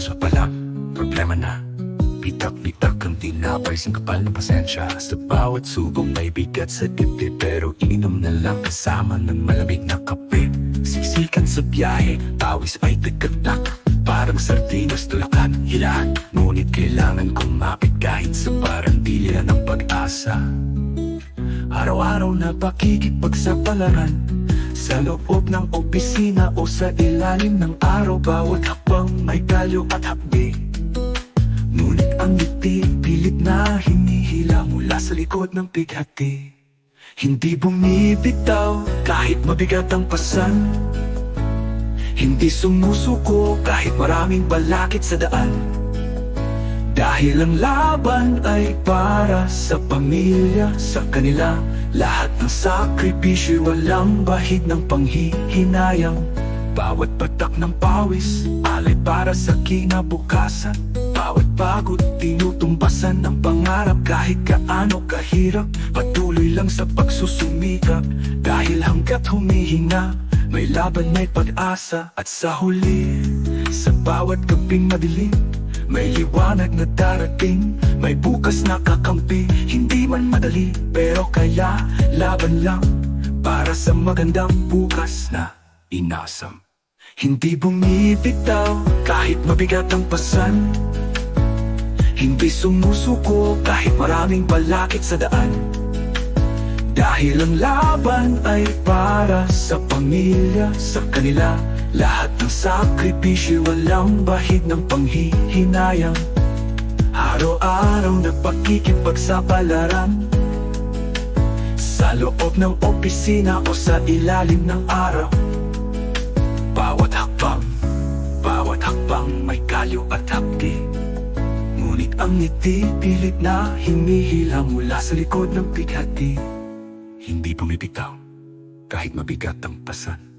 Sa pala, problema na. Pitak-pitak ang tinapay Sing kapal ng pasensya. Sa bawat subong may bigat sa dibdib Pero inom na lang kasama ng malamig na kape. Siksikan sa biyahe, pawis ay tagatak Parang sardinas tulakan, hilaan. Ngunit kailangan kumapit kahit sa parang dilya ng pag-asa. Araw-araw na pakikipagsapalaran Sa loob ng opisina o sa ilalim ng araw Bawat hakbang may kalyo at hakbi Ngunit ang ngiti pilit na hinihila mula sa likod ng bighati Hindi bumibitaw kahit mabigat ang pasan. Hindi sumusuko kahit maraming balakid sa daan dahil ang laban ay para sa pamilya, sa kanila. Lahat ng sakripisyo walang bahid ng panghihinayang. Bawat patak ng pawis, alay para sa kinabukasan. Bawat pagod, tinutumbasan ng pangarap. Kahit kaano kahirap, patuloy lang sa pagsusumikap. Dahil hanggat humihinga, may laban, may pag-asa. At sa huli, sa bawat gabing madilim may liwanag na darating May bukas na kakampi. Hindi man madali Pero kaya laban lang Para sa magandang bukas na inasam. Hindi bumibitaw Kahit mabigat ang pasan. Hindi sumusuko Kahit maraming balakid sa daan. Dahil ang laban ay para sa pamilya, sa kanila Lahat ng sakripisyo walang bahid ng panghihinayang. Araw-araw na pakikipagsapalaran Sa loob ng opisina o sa ilalim ng araw. Bawat hakbang, bawat hakbang may kalyo at hapdi. Ngunit ang ngiti pilit na hinihila mula sa likod ng bighati hindi pumipitaw kahit mabigat ang pasan.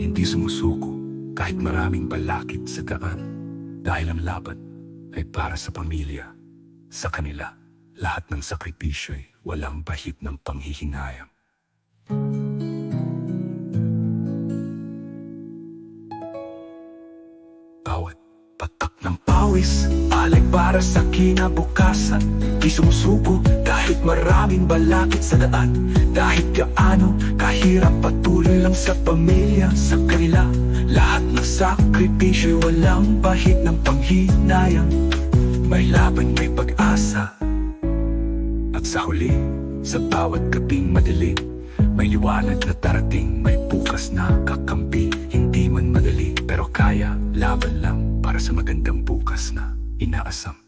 Hindi sumusuko kahit maraming balakid sa daan. Dahil ang laban ay para sa pamilya, sa kanila. Lahat ng sakripisyo ay walang bahid ng panghihinayang. Bawat patak ng pawis para sa kinabukasan. Di sumusuko kahit maraming balakid sa daan. Kahit gaano kahirap patuloy lang sa pamilya Sa kanila. Lahat ng sakripisyo Walang bahid ng panghinayang. May laban, may pag-asa. At sa huli, sa bawat gabing madilim May liwanag na darating May bukas na kakampi. Hindi man madali pero kaya Laban lang para sa magandang bukas na inaasam